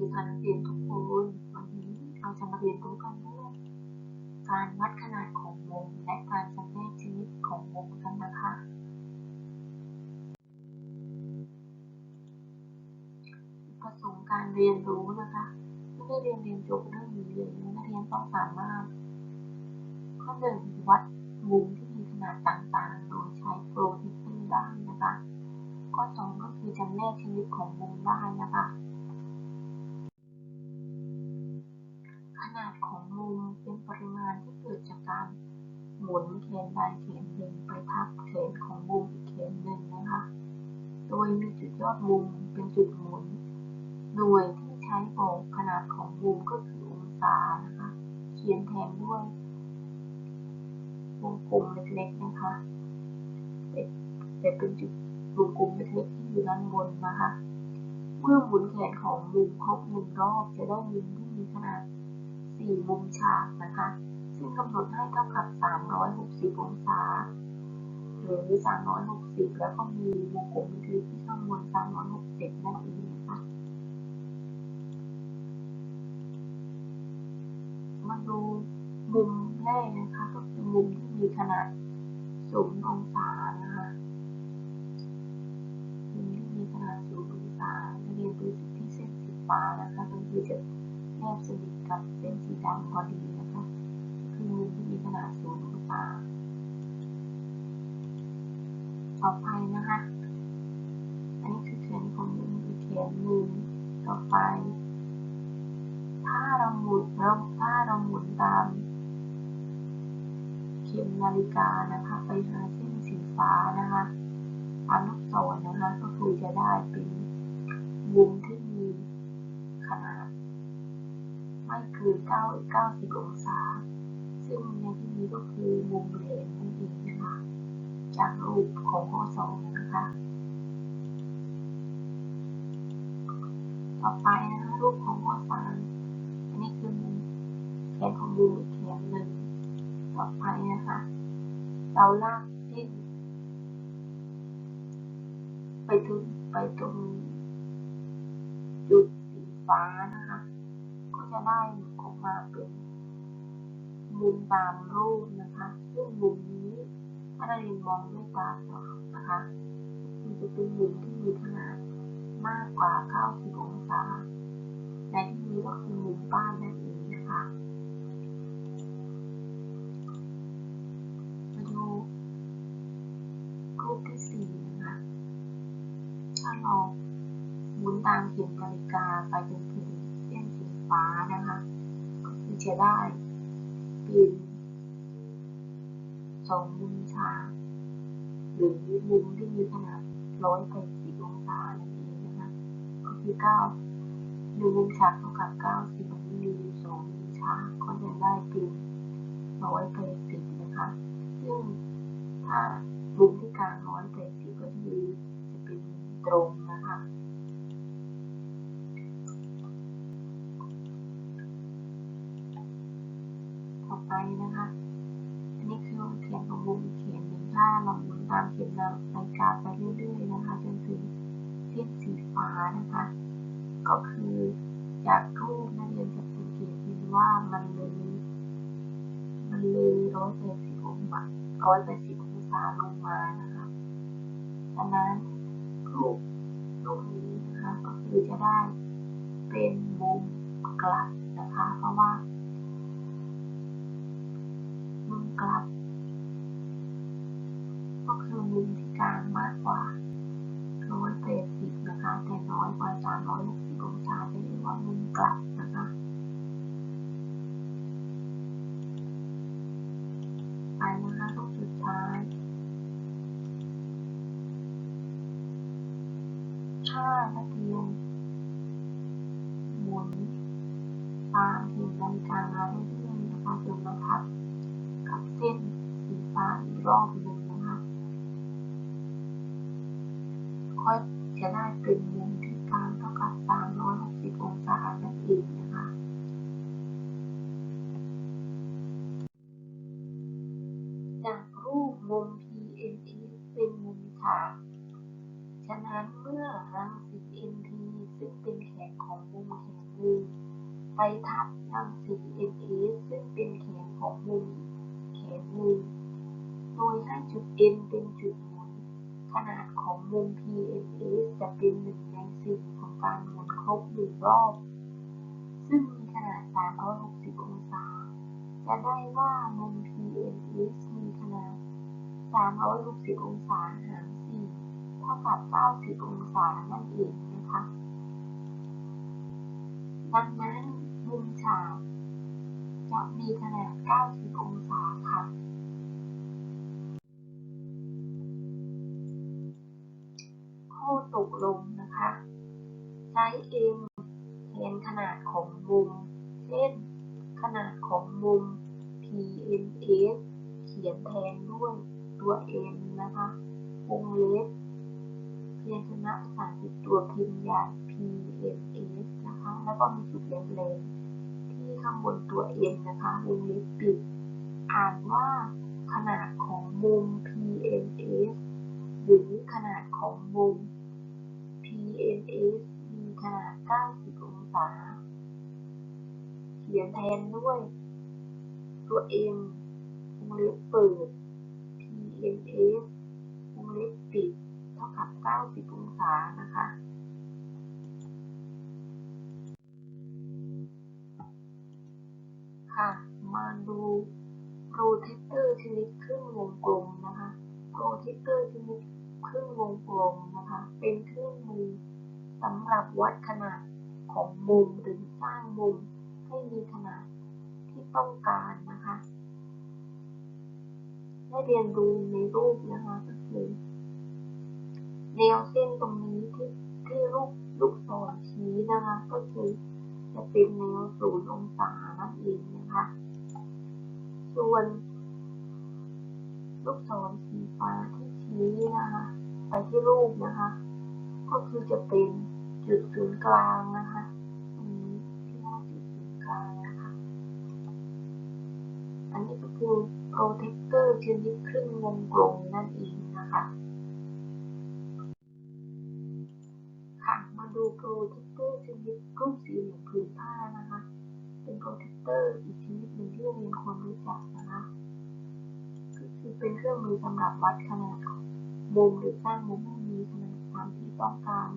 ดีค่ะนักเรียนทุกคนวันนี้เราจะมาเรียนรู้กันเรื่องการวัดขนาดของวงและการจำแนกชนิดของวงกันนะคะ ประสงค์การเรียนรู้นะคะไม่ได้เรียนเรียนจบเรื่องนี้เลยนักเรียนต้องสามารถข้อหนึ่งวัดมุม ใช้บอกขนาดของมุมก็คือองศานะคะ เขียนแทนด้วยวงกลมเล็กๆนะคะแต่เป็นจุดวงกลมเล็กๆที่อยู่ด้านบนนะคะ เมื่อหมุนแขนของมุมครบหนึ่งรอบจะได้มุมที่มีขนาดสี่มุมฉากนะคะ ซึ่งกำหนดให้เท่ากับ 360 องศา หรือ 360 แล้วก็มีวงกลมเล็กๆที่ข้างบน360 นั่นเองนะคะ มาดูมุมแรกนะคะ ก็คือมุมที่มีขนาดศูนย์องศานะคะมุมที่มีขนาดศูนย์องศานักเรียนดูที่เส้นสีฟ้านะคะตรงนี้จะแนบสนิทกับเส้นสีดำพอดีนะคะคือมุมที่มีขนาดศูนย์องศาต่อไปนะคะ อันนี้คือแขนของมุมอีกแขนหนึ่งต่อไป ถ้าเราหมุน เราถ้าเราหมุนตาม เข็มนาฬิกานะคะ ไปหาเส้นสีฟ้านะคะตามลูกศรนะคะ ก็คือจะได้เป็นมุมที่มีขนาด ไม่เกิน9 90องศา ซึ่งในที่นี้ก็คือมุมเหลนนั่นเองนะคะ จากรูปของข้อสองนะคะ ต่อไปนะ ต่อไปนะคะ เราลากเส้นไปถึงไปตรงจุดสีฟ้านะคะ ก็จะได้ออกมาเป็นมุมตามรูปนะคะ ซึ่งมุมนี้ถ้าเราเรียนมองด้วยตาเปล่านะคะ มันจะเป็นมุมที่มีขนาดมากกว่า 90 องศาในที่นี้ก็คือมุมบ้านนั่นเองนะคะ เราหมุนตามเข็มนาฬิกาไปจนถึงเส้นสีฟ้านะคะก็คือจะได้เป็นสองมุมฉากหรือมุมที่มีขนาดร้อยแปดสิบองศานั่นเองนะคะก็คือเก้าหนึ่งมุมฉากเท่ากับเก้าสิบมีสองมุมฉากก็จะได้เป็นร้อยแปดสิบนะคะ ซึ่งถ้ามุมที่กลางร้อยแปดสิบก็คือจะเป็นมุม ตรงนะคะ ต่อไปนะคะ อันนี้คือเขียนของมุมเขียนหนึ่งถ้าเราหมุนตามเข็มนาฬิกาไปเรื่อยๆนะคะจนถึงเส้นสีฟ้านะคะ ก็คือจากรูปนักเรียนจะสังเกตเห็นว่ามันเลยมันเลยร้อยแปดสิบองศาร้อยแปดสิบองศาลงมานะคะ ฉะนั้น รูปรูปนี้นะคะก็คือจะได้เป็นมุมกลับนะคะ เพราะว่า ได้เป็นมุมที่กลางเท่ากับ 360 องศานั่นเองนะคะ จากรูปมุม PNT เป็นมุมฉาก ฉะนั้นเมื่อรังสี NT ซึ่งเป็นแขนของมุมแขนหนึ่งไปทับรังสี NS ซึ่งเป็นแขนของมุมแขนหนึ่งโดยให้จุด N เป็นจุดหมุนขนาดของมุม P รอบ ซึ่งมีขนาด 360 องศา จะได้ว่ามุม PNS มีขนาด 360 องศาหาร 4 เท่ากับ 90 องศานั่นเองนะคะ ดังนั้นมุมฉากจะมีขนาด 90 องศาค่ะข้อตกลงนะคะ ใช้ m นขนาดของมุม เช่น ขนาดของมุม PNS เขียนแทนด้วยตัว m นะคะ วงเล็บเพียรชนะภาษาอังตัวพิมพ์ใหญ่ PNS นะคะ แล้วก็มีจุดแหลมๆที่ข้างบนตัว m นะคะ วงเล็บปิด อ่านว่าขนาดของมุม PNS หรือขนาดของมุม PNS มีขนาด 90 องศา เขียนแทนด้วย ตัว M วงเล็บเปิด PNS วงเล็บปิด เท่ากับ 90 องศานะคะ ค่ะ มาดูโปรเทคเตอร์ชนิดครึ่งวงกลมนะคะโปรเทคเตอร์ชนิดครึ่งวงกลมนะคะ เป็นเครื่องมือสำหรับวัดขนาดของมุมหรือสร้างมุม มีขนาดที่ต้องการนะคะ ได้เรียนรู้ในรูปนะคะก็คือแนวเส้นตรงนี้ที่ที่ลูกลูกศรชี้นะคะ ก็คือจะเป็นแนวศูนย์องศานั่นเองนะคะ ส่วน ลูกศรสีฟ้าที่ชี้นะคะไปที่รูปนะคะ ก็คือจะเป็นจุดศูนย์กลางนะคะางนะคะ อันนี้ก็คือโปรเทคเตอร์ชนิดครึ่งวงกลมนั่นเองนะคะ ค่ะมาดูโปรเทคเตอร์ชนิดรูปสี่เหลี่ยมผืนผ้านะคะ เป็นโปรเทคเตอร์อีกชนิดหนึ่งที่เรียนควรรู้จักนะคะก็คือเป็นเครื่องมือสำหรับวัดขนาดของมุมหรือสร้างมุมให้มีขนาดตามที่ต้องการ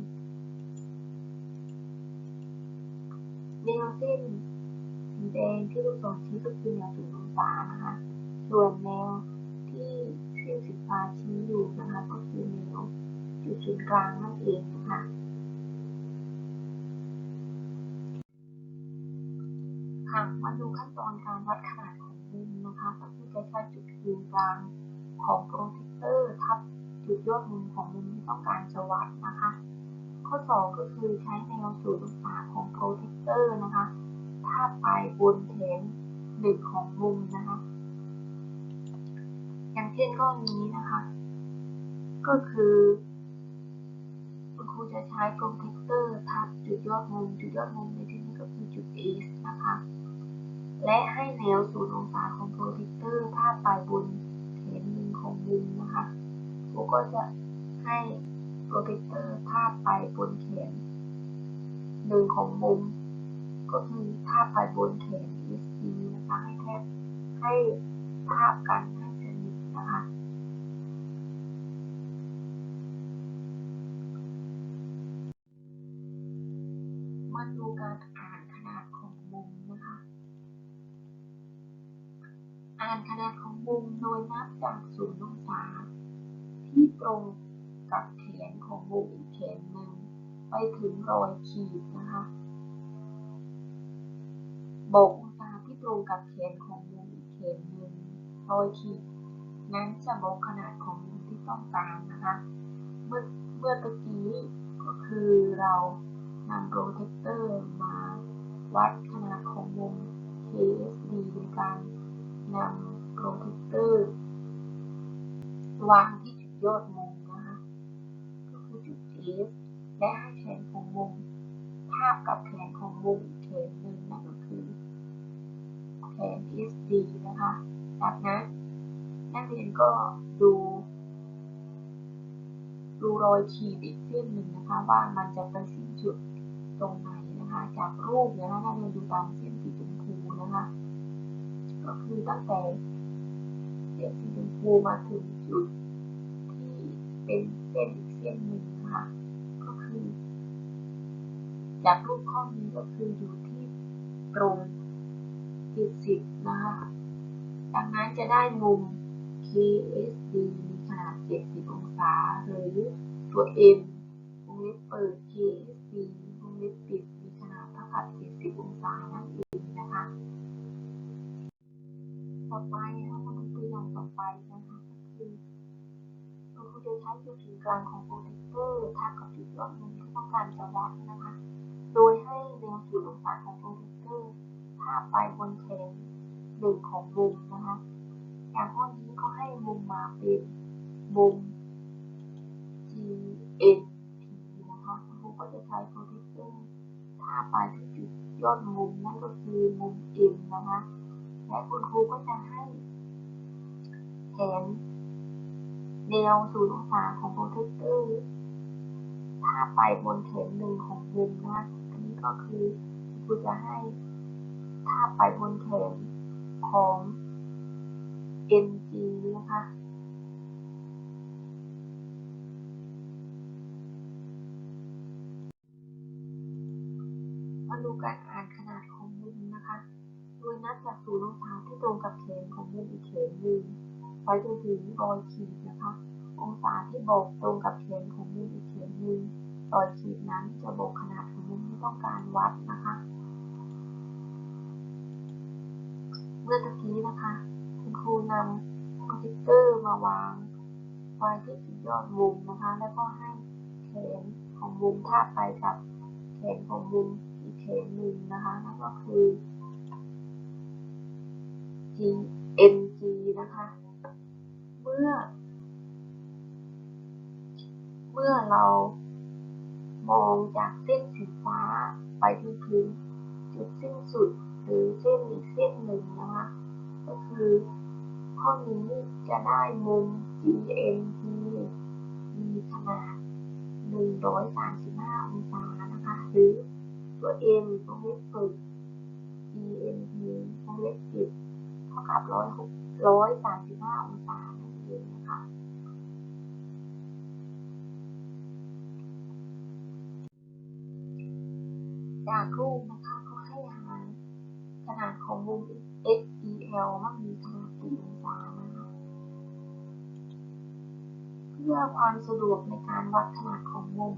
แนวเส้น สีแดงที่ลูกศรชี้ก็คือแนวศูนย์องศานะคะ ส่วนแนวที่เส้นสีฟ้าชี้อยู่นะคะ ก็คือแนวจุดศูนย์กลางนั่นเองนะคะค่ะมาดูขั้นตอนการวัดขนาดของมุมนะคะ ก็คือจะใช้จุดศูนย์กลางของโปรเทคเตอร์ทับจุดยอดมุมของมุมที่ต้องการจะวัดนะคะ ข้อ 2 ก็คือใช้แนวศูนย์องศาของโปรเทคเตอร์นะคะ ทาไปบนแขนหนึ่งของมุมนะคะ อย่างเช่นก้อนนี้นะคะ ก็คือคุณครูจะใช้โปรเทคเตอร์ทับจุดยอดมุมจุดยอดมุมในที่นี้ก็คือจุด A นะคะ และให้แนวศูนย์องศาของโปรเทคเตอร์ทาบไปบนแขนหนึ่งของมุมนะคะครูก็จะให้โปรเทคเตอร์ทาบไปบนแขนหนึ่งของมุม ก็คือทาบไปบนแขน SD นะคะให้แทบให้ทาบกันให้สนิทนะคะมาดูการอ่านขนาดของมุมนะคะ อ่านขนาดของมุมโดยนับจากศูนย์องศาที่ตรงกับแขนของมุมอีกแขนหนึ่งไปถึงรอยขีดนะคะ บอกองศาที่ตรงกับแขนของมุมอีกแขนหนึ่งรอยขีดนั้นจะบอกขนาดของมุมที่ต้องการนะคะ เมื่อเมื่อตะกี้ก็คือเรานำโปรเทคเตอร์มาวัดขนาดของมุม KSD โดยการนำโปรเทคเตอร์วางที่จุดยอดมุมนะคะก็คือจุด S และให้แขนของมุมทาบกับแขนของมุมอีกแขน น SD นะคะ จากนั้นนักเรียนก็ดู ดูรอยขีดอีกเส้นหนึ่งนะคะ ว่ามันจะไปสิ้นสุดตรงไหนนะคะ จากรูปเนี่ยนะคะนักเรียนดูตามเส้นสีชมพูนะคะ ก็คือตั้งแต่เส้นสีชมพูมาถึงจุดที่เป็นเส้นอีกเส้นหนึ่งนะคะก็คือ จากรูปข้อนี้ก็คืออยู่ที่ตรง 70 นะคะ ดังนั้นจะได้มุม KSD มีขนาด 70 องศา หรือตัว M วงเล็บเปิด KSD วงเล็บปิด มีขนาดเท่ากับ 70 องศานั่นเองนะคะ ต่อไปนะคะมาดูตัวอย่างต่อไปนะคะก็คือเราครูจะใช้จุดศูนย์กลางของโปรเทคเตอร์ทับกับจุดยอดมุมที่ต้องการจะวัดนะคะ โดยให้แนวศูนย์องศาของาไปบนแขนหนึ่งของมุมนะคะอย่างข้อนี้ก็ให้มุมมาเป็นมุม GNP นะคะครูก็จะใช้โปรเทคเตอร์ทาไปที่จุดยอดมุมนั่นก็คือมุม M นะคะและคุณครูก็จะให้แขนแนวศูนย์องศาของโปรเทคเตอร์ถ้าไปบนแขนหนึ่งของมุมนะคะอันนี้ก็คือคุณครูจะให้ ถ้าไปบนแขนของ NG นะคะ มาดูการอ่านขนาดของมุมนะคะ โดยนับจากศูนย์องศาที่ตรงกับแขนของมุมอีกแขนหนึ่งไปจนถึงรอยขีดนะคะ องศาที่บอกตรงกับแขนของมุมอีกแขนหนึ่งรอยขีดนั้นจะบอกขนาดของมุมที่ต้องการวัดนะคะ มื่อตะกี้นะคะ คุณครูนำโปรเจคเตอร์มาวางไว้ที่จุดยอดมุมนะคะ แล้วก็ให้แขนของมุมทาบไปกับแขนของมุมอีกแขนหนึ่งนะคะนั่นก็คือ G N G นะคะ เมื่อ เมื่อเรามองจากเส้นสีฟ้าไปที่พื้นจุดสิ้นสุด หรือเส้นอีกเส้นหนึ่งนะคะก็คือข้อนี้จะได้มุม GMT มีขนาด 135 องศานะคะหรือตัว M ตรงเล็บเปิด GMT ตรงเล็บปิดเท่ากับ135 องศานั่นเองนะคะจากรูปนะคะ ขนาดของมุม XEL ว่ามีขนาดกี่องศานะคะเพื่อความสะดวกในการวัดขนาดของมุม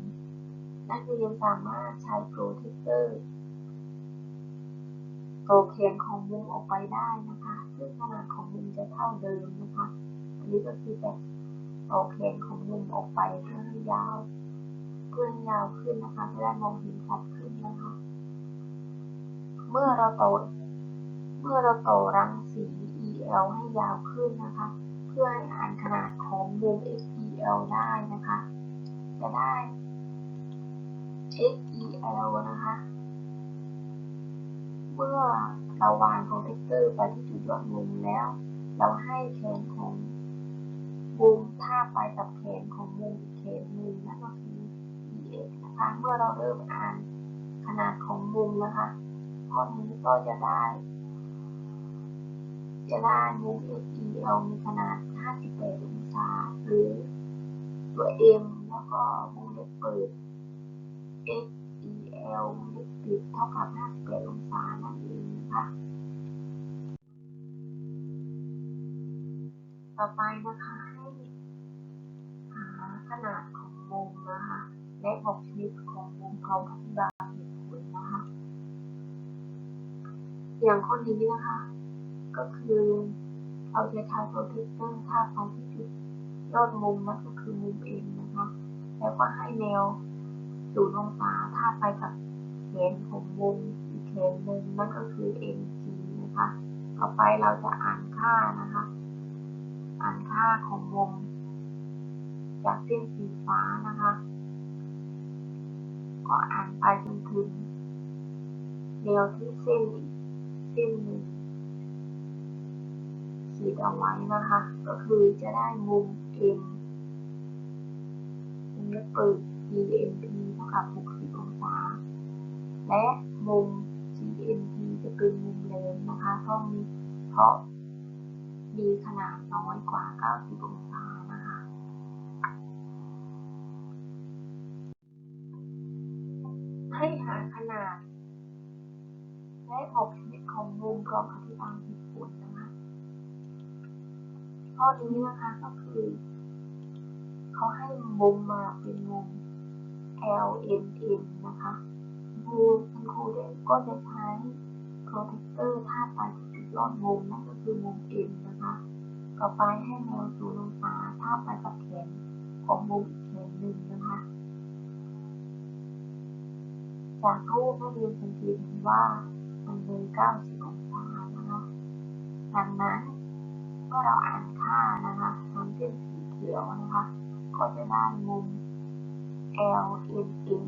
นักเรียนสามารถใช้โปรเทคเตอร์โตแขนของมุมออกไปได้นะคะ ซึ่งขนาดของมุมจะเท่าเดิมนะคะ อันนี้ก็คือแบบโตแขนของมุมออกไปเพื่อให้ยาวเพื่อให้ยาวขึ้นนะคะจะได้มองเห็นชัดขึ้นนะคะ เมื่อเราโต เมื่อเราโตรังสี EL ให้ยาวขึ้นนะคะ เพื่อให้อ่านขนาดของมุม XEL ได้นะคะ จะได้ XEL นะคะ เมื่อเราวางโปรเทคเตอร์ไปที่จุดยอดมุมแล้ว เราให้แขนของมุมท่าไปกับแขนของมุมอีกแขนหนึ่งนั่นก็คือ EX นะคะ เมื่อเราเริ่มอ่านขนาดของมุมนะคะข้อนี้ก็จะได้ จะได้มุม XEL มีขนาด 58 องศา หรือตัว M แล้วก็วงเล็บเปิด XEL วงเล็บปิดเท่ากับ 58 องศา นั่นเองนะคะ ต่อไปนะคะให้หาขนาดของมุมนะคะ และบอกชนิดของมุมเขาอธิบายเหตุผลนะคะ อย่างข้อนี้นะคะ ก็คือเราจะใช้โปรเทคเตอร์ท่าไปที่จุดยอดมุมนั่นก็คือมุมเองนะคะ แล้วก็ให้แนวศูนย์องศาท่าไปกับแขนของมุมอีกแขนหนึ่งนั่นก็คือ NG นะคะ ต่อไปเราจะอ่านค่านะคะ อ่านค่าของมุมจากเส้นสีฟ้านะคะ ก็อ่านไปจนถึงแนวที่เส้นอีกเส้นหนึ่ง เอาไว้นะคะ ก็คือจะได้มุม M วงเล็บเปิด DMP เท่ากับ 60 องศา และมุม GMT จะเป็นมุมเลนนะคะเพราะมีเพราะมีขนาดน้อยกว่า 90 องศานะคะให้หาขนาด และออกชนิดของมุมพร้อมอธิ ข้อนี้นะคะก็คือเขาให้มุมมาเป็นมุม LNN นะคะครูคุณครูได้ก็จะใช้ protector ทาบไปที่จุดยอดมุมนั่นก็คือมุม N นะคะ ต่อไปให้แนวศูนย์องศาทาบไปกับแขนของมุมแขนหนึ่งนะคะจากรูปนักเรียนสังเกตเห็นว่ามันเลย90องศานะคะดังนั้น มื่อเราอ่านค่านะคะทำเส้นสีเขียวนะคะ ก็จะได้มุม L N N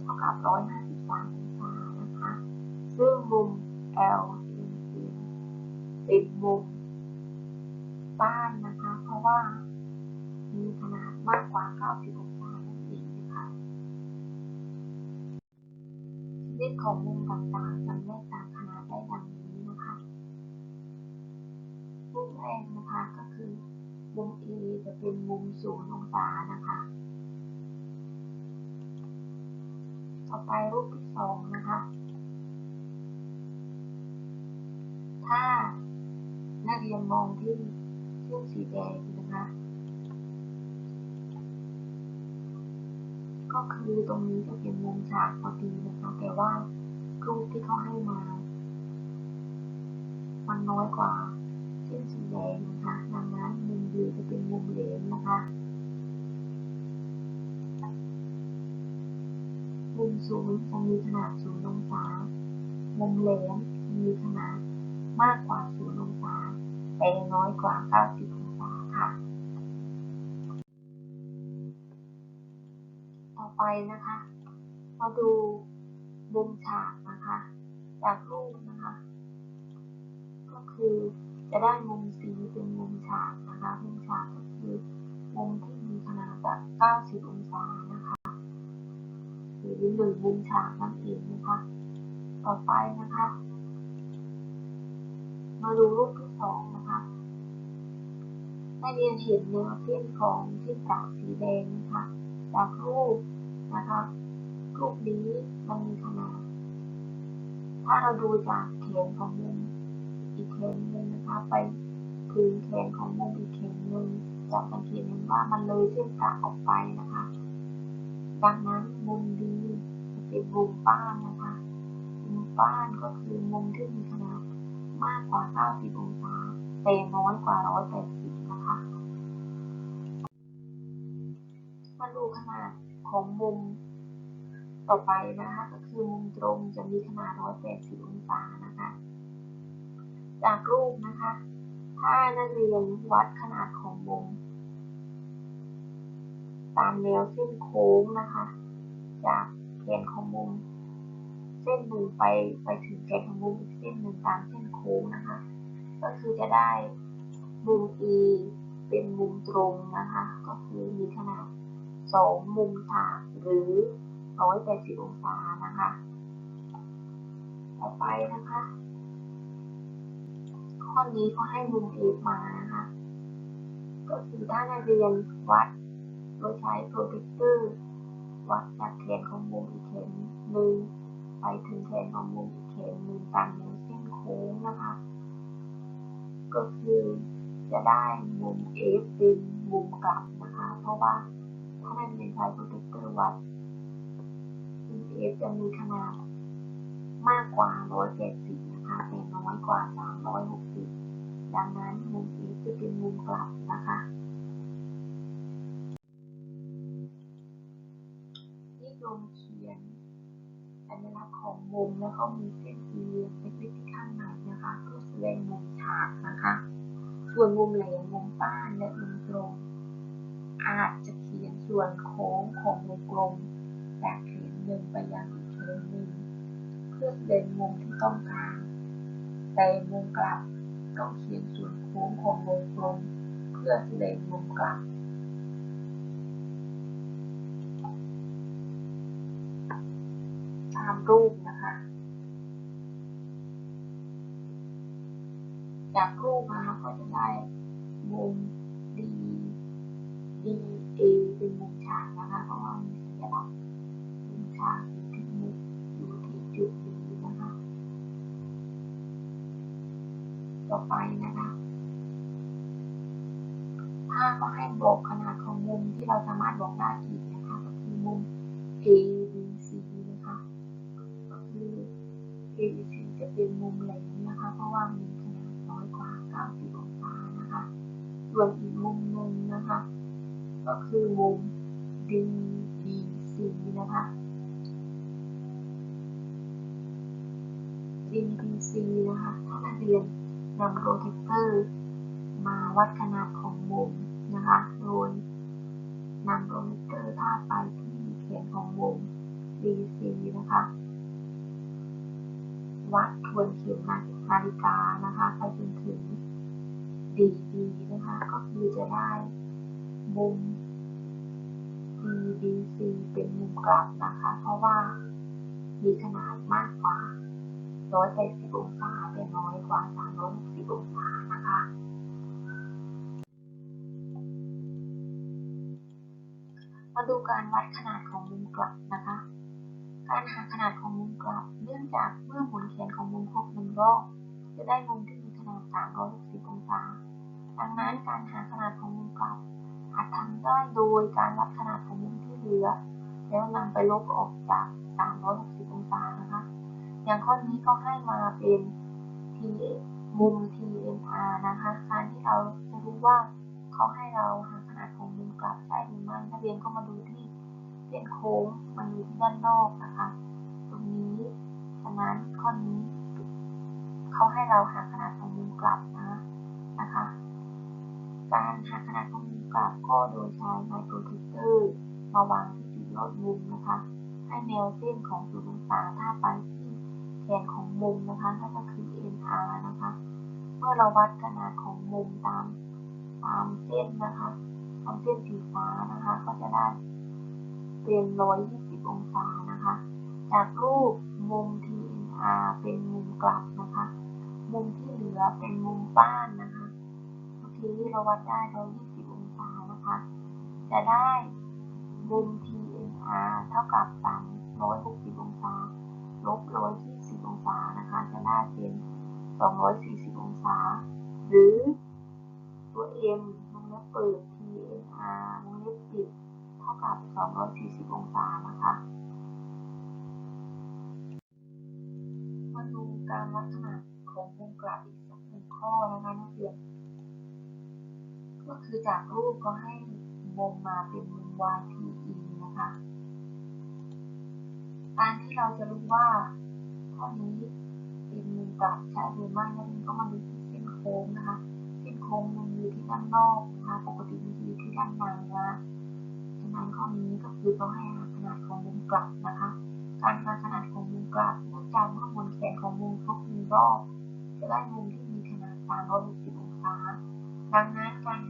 เท่ากับ 153องศานะคะ ซึ่งมุม L N N เป็นมุมบ้านนะคะ เพราะว่ามีขนาดมากกว่า 90 องศานั่นเองนะคะชนิดของมุมต่างๆจำแนกตาม เป็นมุมศูนย์องศานะคะ ต่อไปรูปที่สองนะคะ ถ้านักเรียนมองที่เส้นสีแดงนะคะ ก็คือตรงนี้จะเป็นมุมฉากพอดีนะคะ แต่ว่ารูปที่เขาให้มา มันน้อยกว่าเส้นสีแดงนะคะดังนั้น มุมดีจะเป็นมุมเหลนนะคะมุมศูนย์จะมีขนาดศูนย์องศา มุมแหลมจะมีขนาดมากกว่าศูนย์องศา แต่น้อยกว่า 90 องศาค่ะ ต่อไปนะคะ มาดูมุมฉากนะคะ จากรูปนะคะ ก็คือ จะได้มุม C เป็นมุมฉากนะคะ มุมฉากก็คือมุมที่มีขนาดแบบ90 องศานะคะ หรือหนึ่งมุมฉากนั่นเองนะคะ ต่อไปนะคะ มาดูรูปที่สองนะคะนักเรียนเห็นแนวเส้นของเส้นจากสีแดงนะคะจากรูปนะคะรูปนี้มันมีขนาด ถ้าเราดูจากแขนของมุม อีกแขนหนึ่งนะคะ ไปถึงแขนของมุมอีกแขนหนึ่งจะสังเกตเห็นว่ามันเลยเส้นประออกไปนะคะ ดังนั้นมุมดีจะเป็นมุมบ้านนะคะมุมบ้านก็คือมุมที่มีขนาดมากกว่า 90 องศาแต่น้อยกว่า 180 นะคะ มาดูขนาดของมุมต่อไปนะคะ ก็คือมุมตรงจะมีขนาด 180 องศานะคะ จากรูปนะคะ ถ้านักเรียนวัดขนาดของมุมตามแนวเส้นโค้งนะคะ จากแขนของมุมเส้นหนึ่งไปไปถึงแขนของมุมอีกเส้นหนึ่งตามเส้นโค้งนะคะ ก็คือจะได้มุม E เป็นมุมตรงนะคะ ก็คือมีขนาดสองมุมฉากหรือ 180 องศานะคะ ต่อไปนะคะ ข้อนี้เขาให้มุม F มานะคะ ก็คือถ้านักเรียนวัดโดยใช้ protector วัดจากแขนของมุมอีกแขนหนึ่งไปถึงแขนของมุมอีกแขนหนึ่งตามแนวเส้นโค้งนะคะ ก็คือจะได้มุม F เป็นมุมกลับนะคะ เพราะว่าถ้านักเรียนใช้ protector วัดมุม F จะมีขนาดมากกว่า 180 นะคะแต่น้อยกว่า 360 ดังนั้นมุม F จะเป็นมุมกลับนะคะที่ลงเขียนสัญลักษณ์ของมุมแล้วก็มีเส้นสี่เหลี่ยมเล็กๆที่ข้างในนะคะเพื่อแสดงมุมฉากนะคะ ส่วนมุมแหลมมุมป้านและมุมตรงอาจจะเขียนส่วนโค้งของวงกลมจากแขนหนึ่งไปยังอีกแขนหนึ่งเพื่อแสดงมุมที่ต้องการ แต่มุมกลับ ต้องเขียนส่วนโค้งของวงกลมเพื่อแสดงมุมกลับ ตามรูปนะคะ จากรูปนะคะก็จะได้มุม D D A เป็นมุมฉากนะคะเพราะว่ามีสัญลักษณ์มุมฉาก ก็ให้บอกขนาดของมุมที่เราสามารถบอกได้อีกนะคะก็คือมุม A B C นะคะก็คือ A B C จะเป็นมุมแหลมนะคะ เพราะว่ามีขนาดน้อยกว่า 90 องศานะคะ ส่วนอีกมุมหนึ่งนะคะ ก็คือมุม D B C นะคะ D B C นะคะถ้านักเรียนนำโปรเทคเตอร์มาวัดขนาด ได้มุม DBC เป็นมุมกลับนะคะ เพราะว่ามีขนาดมากกว่า 180 องศาแต่น้อยกว่า 360 องศานะคะ มาดูการวัดขนาดของมุมกลับนะคะ การหาขนาดของมุมกลับ เนื่องจากเมื่อหมุนแขนของมุมครบหนึ่งรอบจะได้มุมที่มีขนาด 360 ดังนั้นการหาขนาดของมุมกลับ อาจทำได้โดยการวัดขนาดของมุมที่เหลือ แล้วนำไปลบออกจาก 360 องศานะคะ อย่างข้อนี้ก็ให้มาเป็น T มุม TNR นะคะ การที่เราจะรู้ว่าเขาให้เราหาขนาดของมุมกลับใช่หรือไม่นักเรียนก็มาดูที่เส้นโค้งมันอยู่ที่ด้านนอกนะคะ ตรงนี้ ฉะนั้นข้อนี้ เขาให้เราหาขนาดของมุมกลับ นาดของมุมกลับก็โดยใช้ไมโครเทคเตอร์มาวางที่จุดยอดมุมนะคะ ให้แนวเส้นของศูนย์องศาถ้าไปที่แขนของมุมนะคะนั่นก็คือ NR นะคะ เมื่อเราวัดขนาดของมุมตามตามเส้นนะคะตามเส้นสีฟ้านะคะ ก็จะได้เป็น 120 องศานะคะ จากรูปมุม TNR เป็นมุมกลับนะคะ มุมที่เหลือเป็นมุมบ้านนะคะเมื่อกี้เราวัดได้120 นะคะ จะได้มุม TNR เท่ากับ 360 องศา ลบ 120 องศานะคะ จะได้เป็น 240 องศา หรือตัว m วงเล็บเปิด TNR วงเล็บปิด เท่ากับ 240 องศานะคะ มาดูการวัดขนาดของวงกลับอีกสักหนึ่งข้อนะคะนักเรียน ก็คือจากรูปก็ให้มุมมาเป็นมุม YTE นะคะการที่เราจะรู้ว่าข้อนี้เป็นมุมกลับใช่หรือไม่นักเรียนก็มาดูที่เส้นโค้งนะคะ เส้นโค้งมันอยู่ที่ด้านนอกนะคะปกติมันอยู่ที่ด้านในนะฉะนั้นข้อนี้ก็คือเขาให้หาขนาดของมุมกลับนะคะ การหาขนาดของมุมกลับเนื่องจากเมื่อหมุนแขนของมุมครบหนึ่งรอบจะได้มุมที่มีขนาด360องศาดังนั้นการ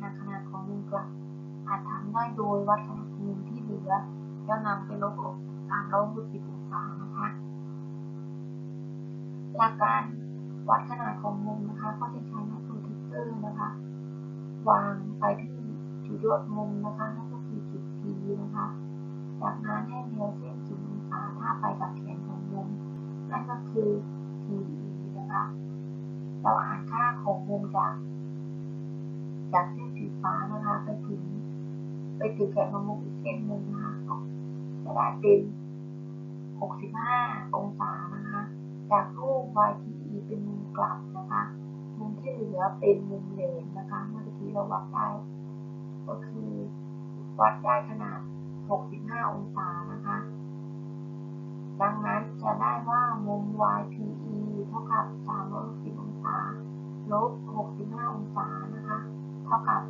ได้โดยวัดขนาดมุมที่เหลือ แล้วนำไปลบออกจาก360องศานะคะ หลักการวัดขนาดของมุมนะคะ ก็จะใช้ไมโครเทคเตอร์นะคะ วางไปที่จุดยอดมุมนะคะนั่นก็คือจุด P นะคะ จากนั้นให้แนวเส้นศูนย์องศาถ้าไปกับแขนของมุมนั่นก็คือ TE นะคะ เราอ่านค่าของมุมจาก ไปถึงแขนของมุมอีกเส้นหนึ่งนะคะจะได้เป็น 65 องศานะคะ จากรูป YTE เป็นมุมกลับนะคะมุมที่เหลือเป็นมุมเหลนนะคะเมื่อกี้เราวัดได้ ก็คือวัดได้ขนาด 65 องศานะคะ ดังนั้นจะได้ว่ามุม YTE เท่ากับ 360 องศา ลบ 65 องศานะคะ เท่ากับ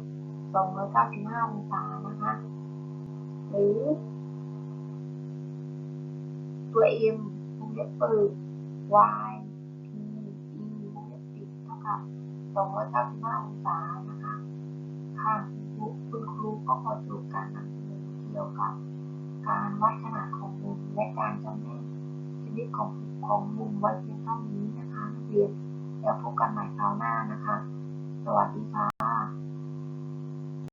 295 องศา หรือ ตัว m วงเล็บเปิด y t e วงเล็บปิดเท่ากับ295องศานะคะค่ะคุณครูก็ขอจบการนำเสนอเกี่ยวกับการวัดขนาดของมุมและการจำแนกชนิดของของมุมไว้เพียงเท่านี้นะคะนักเรียนแล้วพบกันใหม่คราวหน้านะคะ สวัสดีค่ะ